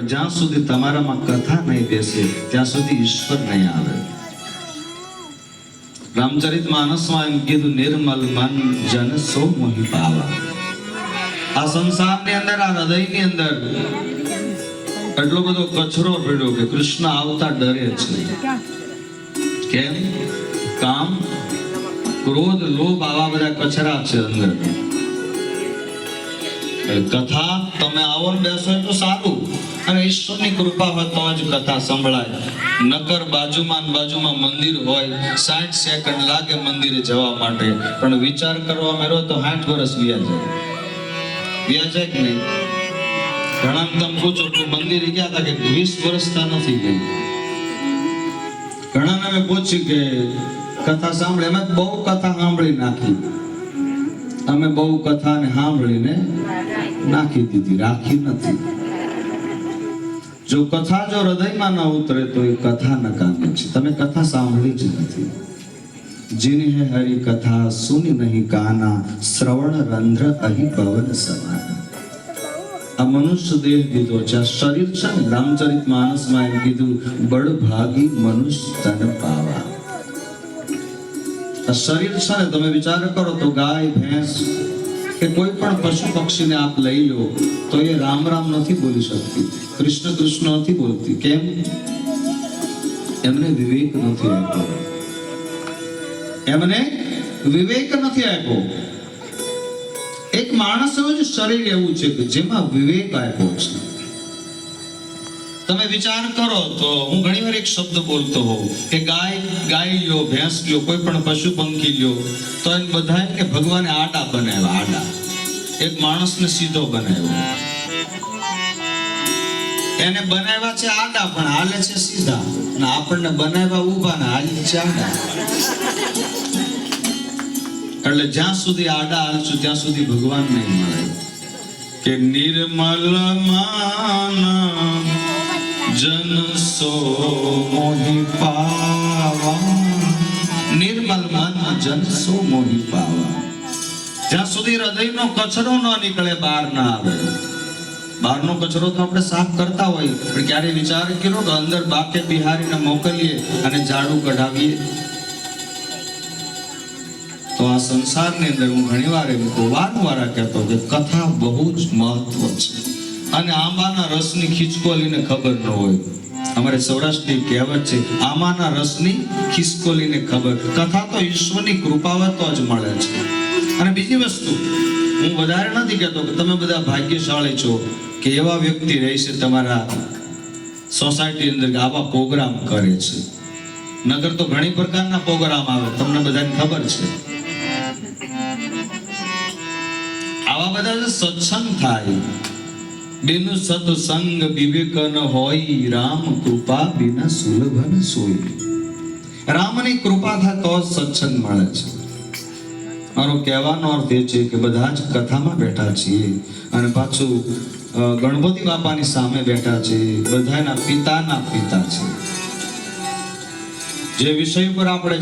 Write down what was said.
પણ જ્યાં સુધી તમારામાં કથા નહીં બેસે, ત્યાં સુધી ઈશ્વર નહીં આવે. રામચરિત માનસમાં કીધું, નિર્મલ મન જન સો મોહી પાવા. આ સંસારની અંદર, આ હૃદયની અંદર એટલો બધો કચરો પડ્યો કે કૃષ્ણ આવતા ડરે છે કેમ? કામ? ક્રોધ, લોભ આવા બધા કચરા છે અંદર. કથા તમે આવો ને બેસો એટલું સારું. અને ઈશ્વરની કૃપા હોય તો જ કથા સંભળાય. નકર બાજુમાં બાજુમાં મંદિર હોય, સાઠ સેકન્ડ લાગે મંદિરે જવા માટે. પણ વિચાર કરવા મેળવો તો સાઠ વર્ષ વ્યા જાય. વ્યા જાય કે નહીં? ઘણા તમે પૂછો કે મંદિરે ગયા હતા કે વીસ વર્ષ તા નથી ગઈ ઘણાને મેં પૂછ્યું કે કથા સાંભળે. એમાં બહુ કથા સાંભળી નાખી. અમે બહુ કથાને સાંભળીને નાખી દીધી, રાખી નથી. જો કથા જો હૃદયમાં ન ઉતરે તો એ કથા નકામી છે. તમે કથા સાંભળી જ નથી. જીની હરી કથા, સુની નહીં કાના, શ્રવણ રંધ્ર અહી પવન સમાન આ મનુષ્ય દેહ દીધો છે, આ શરીર છે રામચરિત માનસમાં એમ કીધું, બળ ભાગી મનુષ્ય તન પાવા. શરીર છે ને, તમે વિચાર કરો તો ગાય, ભેંસ કે કોઈ પણ પશુ પક્ષીને આપ લઈ લો, તો એ રામ રામ નથી બોલી શકતી, કૃષ્ણ કૃષ્ણ નથી બોલતી. કેમ? એમને વિવેક નથી આપ્યો. એમને વિવેક નથી આપ્યો. એક માણસનું જ શરીર એવું છે કે જેમાં વિવેક આપ્યો છે. તમે વિચાર કરો તો હું ઘણી વાર એક શબ્દ બોલતો હોઉં કે ગાય ગાય લ્યો, ભેંસ લ્યો, કોઈ પણ પશુ પંખી લ્યો, તો એમ બધા કે ભગવાને આડા બનાવ્યા, આડા. એક માણસને સીધો બનાવ્યો. એને બનાવ્યા છે આડા, પણ હાલે છે સીધા. અને આપણને બનાવ્યા ઊભા ને હાલી છે આડા. એટલે જ્યાં સુધી આડા હાલશું ત્યાં સુધી ભગવાન નહીં મળે. કે નિર્મલ માન સાફ કરતા હોય, પણ ક્યારે વિચાર કર્યો કે અંદર બાકે બિહારીને મોકલીએ અને ઝાડુ કઢાવીએ? તો આ સંસારની અંદર હું ઘણીવાર એમ કહું, વારંવાર કહેતો કે કથા બહુ જ મહત્વ છે. અને આંબાના રસની ખિસકોલીને ખબર ન હોય. અમારે સૌરાષ્ટ્રની કહેવત છે, આંબાના રસની ખિસકોલીને ખબર. કથા તો ઈશ્વરની કૃપા તો જ મળે છે. અને બીજી વસ્તુ, હું વધારે નથી કહેતો કે તમે બધા ભાગ્યશાળી છો કે એવા વ્યક્તિ રહેશે તમારા સોસાયટી અંદર આવા પ્રોગ્રામ કરે છે. નગર તો ઘણી પ્રકારના પ્રોગ્રામ આવે, તમને બધાને ખબર છે. આવા બધા સત્સંગ થાય. બેનું સત્સંગ વિવેકન હોય રામ કૃપા બિના સુલભન સોય રામની કૃપા થાય તો સત્સંગ મળે છે મારો કહેવાનો અર્થ એ છે કે બધા જ કથામાં બેઠા છીએ અને પાછું ગણપતિ બાપાની સામે બેઠા છે બધાના પિતાના પિતા છે જે વિષય પર આપણે